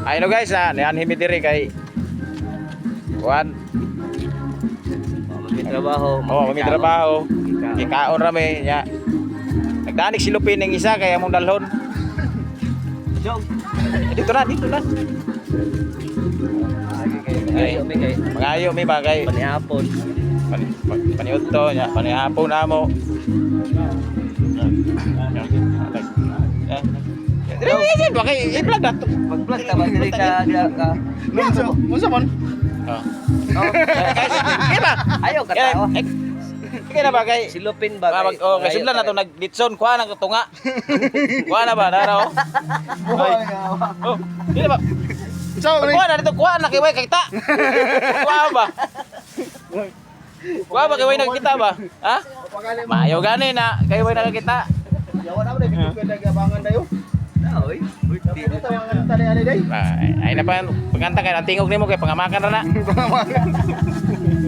Ayun no guys, na niyan himi diri kay Juan. May trabaho. Oh, may trabaho. Kikaon rami nya. Nagdanik silupin ng isa kaya mong dalhon. Jog. Dito na, dito na. Ay, Mangayo mi bagay. panihapon. Pan, pan, paniud to nya, panihapon na mo. Dili, dili, bakay i-vlog na to. Mag-vlog ka ba dili ka ka. Unsa unsa man? Oh. Oh, Kaya ba? Ayaw ka tao. kaya na ba kay Silupin ba? Ah, mag, oh, kasi Ayaw na to nagditson kuha nang tunga. kuha na ba nara oh. Oh, dili ba? Unsa man? Kuha na dito, kuha na kay way kita. Kuha ba? Kuha ba kay way nakita ba? Ha? Mayo gani na kay way nakita. Yawan na ba dito ka nagabangan dayo? Na, oy. Birthday. Tawangan tali ani day? Ay, na pa paganta kay ang tingog nimo kay pangamakan ra na.